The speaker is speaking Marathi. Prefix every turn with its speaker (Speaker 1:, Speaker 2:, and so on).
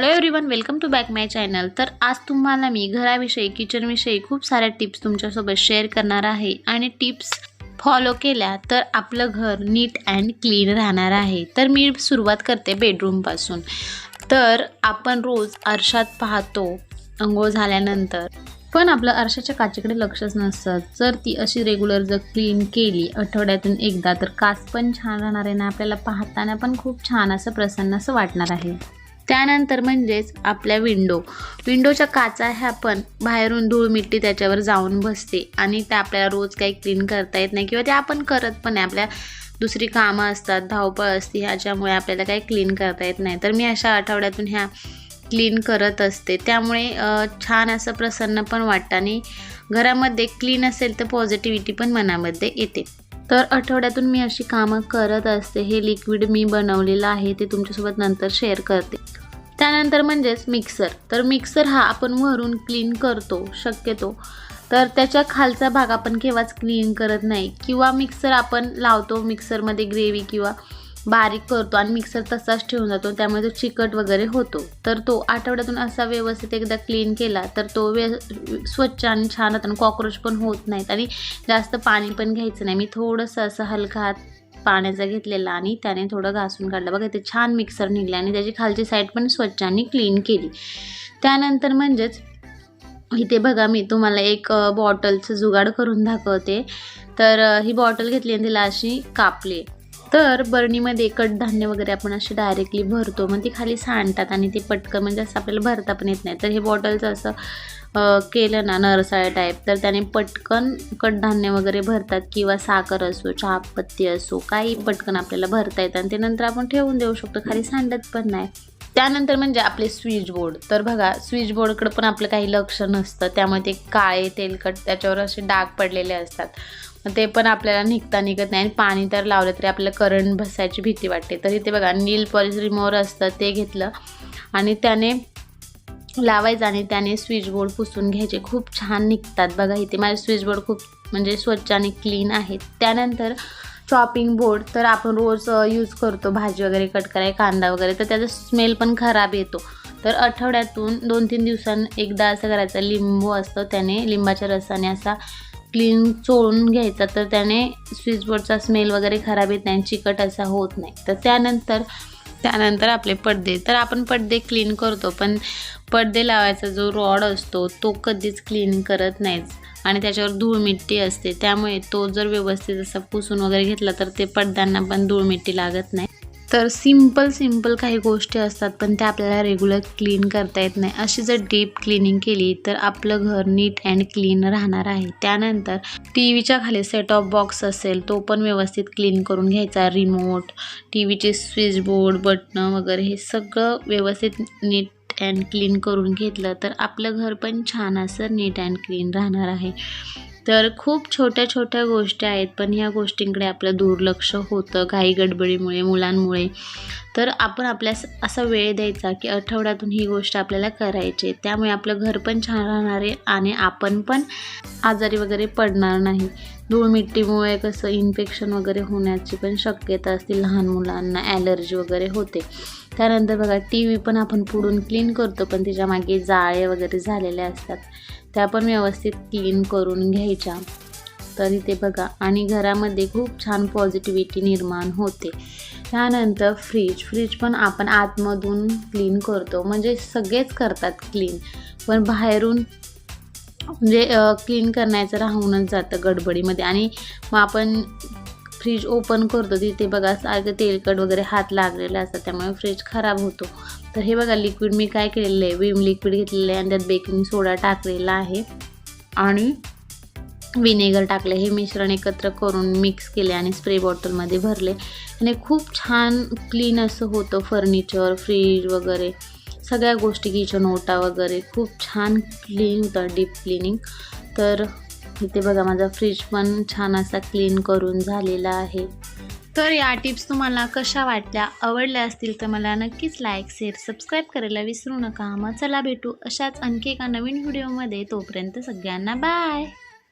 Speaker 1: Hello everyone welcome to back my channel तर आज तुम्हाला मी घराविषयी किचनविषयी खूप साऱ्या टिप्स तुमच्यासोबत शेअर करणार आहे आणि टिप्स फॉलो केल्या तर आपलं घर नीट अँड क्लीन राहणार आहे. तर मी सुरुवात करते बेडरूमपासून तर आपण रोज आरशात पाहतो अंघोळ झाल्यानंतर. पण आपलं आरशाच्या काचेकडे लक्षच नसतं. जर ती अशी रेग्युलर जर क्लीन केली आठवड्यातून एकदा तर काच पण छान राहणार आहे ना आपल्याला पाहताना पण खूप छान असं प्रसन्न असं वाटणार आहे. त्यानंतर म्हणजेच आपल्या विंडो. विंडोच्या काचा ह्या पण बाहेरून धूळ मिट्टी त्याच्यावर जाऊन बसते आणि त्या आपल्याला रोज काही क्लीन करता येत नाही किंवा ते आपण करत पण आहे आपल्या दुसरी कामं असतात धावपळ असते ह्याच्यामुळे आपल्याला काही क्लीन करता येत नाही. तर मी अशा आठवड्यातून ह्या क्लीन करत असते. त्यामुळे छान असं प्रसन्न पण वाटतं आणि घरामध्ये क्लीन असेल तर पॉझिटिव्हिटी पण मनामध्ये येते. तर आठवड्यातून मी अशी कामं करत असते. हे लिक्विड मी बनवलेलं आहे ते तुमच्यासोबत नंतर शेअर करते. त्यानंतर म्हणजेच मिक्सर तर मिक्सर हा आपण वरून क्लीन करतो शक्यतो. तर त्याच्या खालचा भाग आपण केव्हाच क्लीन करत नाही. किंवा मिक्सर आपण लावतो मिक्सरमध्ये ग्रेव्ही किंवा बारीक करतो आणि मिक्सर तसाच ठेवून जातो. त्यामुळे तो चिकट वगैरे होतो. तर तो आठवड्यातून असा व्यवस्थित एकदा क्लीन केला तर तो व्य स्वच्छ आणि छान होतं आणि कॉक्रोच पण होत नाहीत आणि जास्त पाणी पण घ्यायचं नाही. मी थोडंसं असं हलका हात पाण्याचा घेतलेला आणि त्याने थोडं घासून काढलं. बघा ते छान मिक्सर निघले आणि त्याची खालची साईड पण स्वच्छ आणि क्लीन केली. त्यानंतर म्हणजेच इथे बघा मी तुम्हाला एक बॉटलचं जुगाड करून दाखवते. तर ही बॉटल घेतली आणि तिला अशी कापली. तर बरणीमध्ये कडधान्य वगैरे आपण असे डायरेक्टली भरतो. मग ती खाली सांडतात आणि ते पटकन म्हणजे असं आपल्याला भरता पण येत नाही. तर हे बॉटलचं असं केलं ना नरसाळ्या टाईप तर त्याने पटकन कडधान्य वगैरे भरतात किंवा साखर असो चहापत्ती असो काही पटकन आपल्याला भरता येतं. आणि ते नंतर आपण ठेवून देऊ शकतो. खाली सांडत पण नाही. त्यानंतर म्हणजे आपले स्विच बोर्ड तर बघा स्विच बोर्डकडे पण आपलं काही लक्ष नसतं. त्यामुळे ते काळे तेलकट त्याच्यावर असे डाग पडलेले असतात. ते पण आपल्याला निघता निघत नाही. आणि पाणी तर लावलं तरी आपल्याला करंट बसायची भीती वाटते. तर इथे बघा नील पॉलिश रिमोवर असतं ते घेतलं. आणि त्याने लावायचं आणि त्याने स्विच बोर्ड पुसून घ्यायचे. खूप छान निघतात बघा इथे. माझे स्विच बोर्ड खूप म्हणजे स्वच्छ आणि क्लीन आहेत. त्यानंतर चॉपिंग बोर्ड तर आपण रोज यूज करतो. भाजी वगैरे कट कराय कांदा वगैरे. तर त्याचा स्मेल पण खराब येतो. तर आठवड्यातून दोन तीन दिवसां एकदा असं करायचं. लिंबू असतं त्याने लिंबाच्या रसाने असा क्लीन चोळून घ्यायचा तर त्याने स्विचबोर्डचा स्मेल वगैरे खराब येत नाही आणि चिकट असा होत नाही. तर त्यानंतर त्यानंतर आपले पडदे. तर आपण पडदे क्लीन करतो पण पडदे लावायचा जो रॉड असतो तो कधीच क्लीन करत नाहीच आणि त्याच्यावर धूळ मिट्टी असते. त्यामुळे तो जर व्यवस्थित असा पुसून वगैरे घेतला तर ते पडद्यांना पण धूळ मिट्टी लागत नाही. तर सिंपल सिंपल काही गोष्टी असतात पण त्या आपल्याला रेग्युलर क्लीन करता येत नाही. अशी जर डीप क्लिनिंग केली तर आपलं घर नीट अँड क्लीन राहणार आहे. त्यानंतर टी व्हीच्या खाली सेट ऑफ बॉक्स असेल तो पण व्यवस्थित क्लीन करून घ्यायचा. रिमोट टी व्हीचे स्विच बोर्ड बटणं वगैरे हे सगळं व्यवस्थित नीट अँड क्लीन करून घेतलं तर आपलं घर पण छान असं नीट अँड क्लीन राहणार आहे. तर खूप छोट्या छोट्या गोष्टी आहेत पण ह्या गोष्टींकडे आपलं दुर्लक्ष होतं घाई गडबडीमुळे मुलांमुळे. तर आपण आपल्या असा वेळ द्यायचा की आठवड्यातून ही गोष्ट आपल्याला करायची आहे. त्यामुळे आपलं घर पण छान राहणार आहे आणि आपण पण आजारी वगैरे पडणार नाही. धूळ मिट्टीमुळे कसं इन्फेक्शन वगैरे होण्याची पण शक्यता असते लहान मुलांना ॲलर्जी वगैरे होते. त्यानंतर बघा टी व्ही पण आपण पुढून क्लीन करतो पण त्याच्यामागे जाळे वगैरे झालेले असतात. त्या पण व्यवस्थित क्लीन करून घ्यायच्या. तर इथे बघा आणि घरामध्ये खूप छान पॉझिटिव्हिटी निर्माण होते. त्यानंतर फ्रीज फ्रीज पण आपण आतमधून क्लीन करतो. म्हणजे सगळेच करतात क्लीन पण बाहेरून म्हणजे क्लीन करण्याचं राहूनच जातं गडबडीमध्ये. आणि मग आपण फ्रीज ओपन करतो तिथे बघा सारखं तेलकट वगैरे हात लागलेला असतात त्यामुळे फ्रीज खराब होतो. तर हे बघा लिक्विड मी काय केलेलं आहे विम लिक्विड घेतलेलं आहे आणि त्यात बेकिंग सोडा टाकलेला आहे आणि विनेगर टाकले हे मिश्रण एकत्र करून मिक्स केले आणि स्प्रे बॉटलमध्ये भरले. आणि खूप छान क्लीन असं होतं फर्निचर फ्रीज वगैरे. सगळ्या गोष्टी किचन ओटा वगैरे. खूप छान क्लीन होतं डीप क्लिनिंग तर इथे बघा माझा फ्रीज पण छान असा क्लीन करून झालेला आहे. तर या टिप्स तुम्हाला कशा वाटल्या आवडल्या असतील तर मला नक्कीच लाईक शेअर सबस्क्राईब करायला विसरू नका. मग चला भेटू अशाच आणखी एका नवीन व्हिडिओमध्ये तोपर्यंत सगळ्यांना बाय